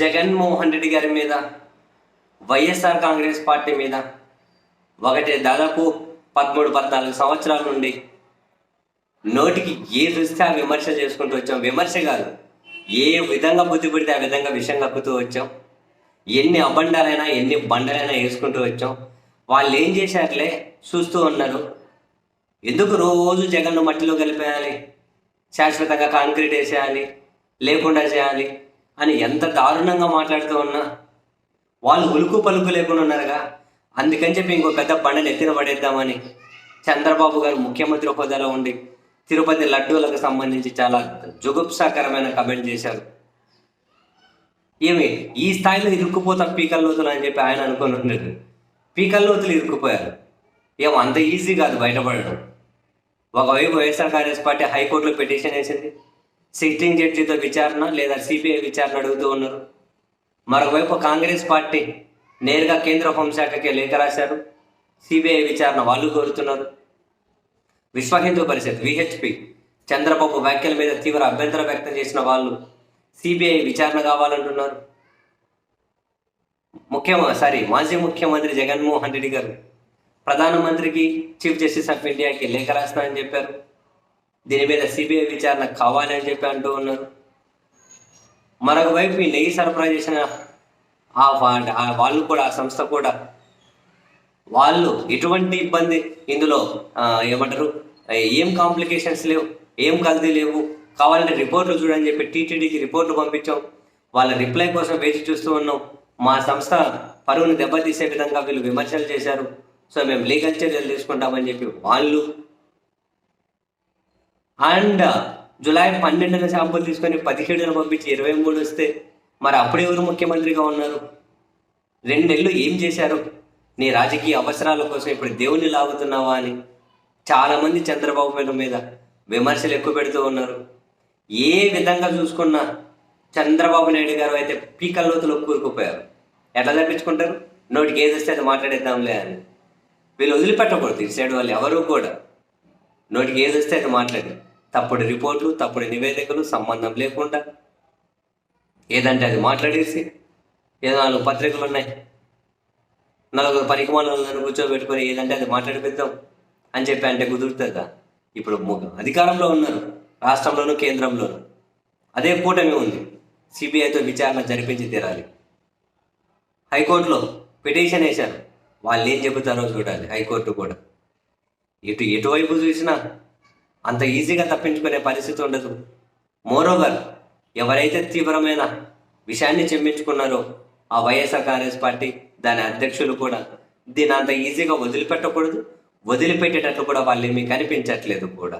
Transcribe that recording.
జగన్మోహన్ రెడ్డి గారి మీద వైఎస్ఆర్ కాంగ్రెస్ పార్టీ మీద ఒకటి దాదాపు పదమూడు పద్నాలుగు సంవత్సరాల నుండి నోటికి ఏ చూస్తే ఆ విమర్శ చేసుకుంటూ వచ్చాం? విమర్శ కాదు. ఏ విధంగా బుద్ధి పెడితే ఆ విధంగా విషం కక్కుతూ వచ్చాం? ఎన్ని అబండాలైనా ఎన్ని బండలైనా వేసుకుంటూ వచ్చాం? వాళ్ళు ఏం చేశారులే? చూస్తూ ఉన్నారు. ఎందుకు రోజు జగన్ను మట్టిలో కలిపేయాలి? శాశ్వతంగా కాంక్రీట్ వేసేయాలి? లేకుండా చేయాలి? అని ఎంత దారుణంగా మాట్లాడుతూ ఉన్నా? వాళ్ళు ఉలుకు పలుకు లేకుండా ఉన్నారుగా. అందుకని చెప్పి ఇంకో పెద్ద బండని ఎత్తిన పడేద్దామని చంద్రబాబు గారు ముఖ్యమంత్రి హోదాలో ఉండి తిరుపతి లడ్డూలకు సంబంధించి చాలా జుగుప్సాకరమైన కమెంట్ చేశారు. ఏమి ఈ స్థాయిలో ఇరుక్కుపోతాం పీకల్లోతులు అని చెప్పి ఆయన అనుకుని ఉండేది పీకల్ లోతులు ఇరుక్కుపోయారు. ఏమో అంత ఈజీ కాదు బయటపడడం. ఒకవైపు వైఎస్ఆర్ కాంగ్రెస్ పార్టీ హైకోర్టులో పిటిషన్ వేసింది. సిట్టింగ్ జడ్జితో విచారణ లేదా సిబిఐ విచారణ అడుగుతూ ఉన్నారు. మరోవైపు కాంగ్రెస్ పార్టీ నేరుగా కేంద్ర హోంశాఖకే లేఖ రాశారు. సిబిఐ విచారణ వాళ్ళు కోరుతున్నారు. విశ్వ హిందూ పరిషత్ విహెచ్పి చంద్రబాబు వ్యాఖ్యల మీద తీవ్ర అభ్యంతరం వ్యక్తం చేసిన వాళ్ళు సిబిఐ విచారణ కావాలంటున్నారు. ముఖ్యమ సారీ మాజీ ముఖ్యమంత్రి జగన్మోహన్ రెడ్డి గారు ప్రధానమంత్రికి చీఫ్ జస్టిస్ ఆఫ్ ఇండియాకి లేఖ రాస్తానని చెప్పారు. దీని మీద సిబిఐ విచారణ కావాలి అని చెప్పి అంటూ ఉన్నారు. మరొక వైపు ఈ నెయ్యి సరఫరా చేసిన ఆ వాళ్ళు కూడా ఆ సంస్థ కూడా వాళ్ళు ఎటువంటి ఇబ్బంది ఇందులో ఏమంటారు ఏం కాంప్లికేషన్స్ లేవు ఏం కల్తీ లేవు కావాలంటే రిపోర్ట్లు చూడని చెప్పి టీటీడీకి రిపోర్ట్లు పంపించాం. వాళ్ళ రిప్లై కోసం వేచి చూస్తూ ఉన్నాం. మా సంస్థ పరువును దెబ్బతీసే విధంగా వీళ్ళు విమర్శలు చేశారు. సో మేము లీగల్ చర్యలు తీసుకుంటామని చెప్పి వాళ్ళు అండ్ జులై పన్నెండున శాంపుల్ తీసుకొని పదిహేడున పంపించి ఇరవై మూడు వస్తే మరి అప్పుడు ఎవరు ముఖ్యమంత్రిగా ఉన్నారు? రెండేళ్ళు ఏం చేశారు? నీ రాజకీయ అవసరాల కోసం ఇప్పుడు దేవుని లాగుతున్నావా అని చాలామంది చంద్రబాబు మీద మీద విమర్శలు ఎక్కువ పెడుతూ ఉన్నారు. ఏ విధంగా చూసుకున్నా చంద్రబాబు నాయుడు గారు అయితే పీకల్లోతులో కూరుకుపోయారు. ఎట్లా తప్పించుకుంటారు? నోటికి ఏది వస్తే అది మాట్లాడేద్దాంలే అని. వీళ్ళు వదిలిపెట్టకూడదు. ఇటు సైడ్ వాళ్ళు ఎవరు కూడా నోటికి ఏది వస్తే అది మాట్లాడారు. తప్పుడు రిపోర్ట్లు తప్పుడు నివేదికలు సంబంధం లేకుండా. ఏదంటే అది మాట్లాడేసి ఏదో నాలుగు పత్రికలు ఉన్నాయి. నలుగురు పరికమాలను కూర్చోబెట్టుకొని ఏదంటే అది మాట్లాడిపిద్దాం అని చెప్పి అంటే కుదురుతుందా? ఇప్పుడు అధికారంలో ఉన్నారు రాష్ట్రంలోనూ కేంద్రంలోనూ. అదే కూటమి ఉంది. సిబిఐతో విచారణ జరిపించి తీరాలి. హైకోర్టులో పిటిషన్ వేశారు. వాళ్ళు ఏం చెబుతారో చూడాలి హైకోర్టు కూడా. ఇటు ఎటువైపు చూసినా అంత ఈజీగా తప్పించుకునే పరిస్థితి ఉండదు. మోరోవర్ ఎవరైతే తీవ్రమైన విషయాన్ని చెమ్మించుకున్నారో ఆ వైఎస్ఆర్ కాంగ్రెస్ పార్టీ దాని అధ్యక్షులు కూడా దీన్ని అంత ఈజీగా వదిలిపెట్టకూడదు. వదిలిపెట్టేటట్లు కూడా వాళ్ళు ఏమీ కనిపించట్లేదు కూడా.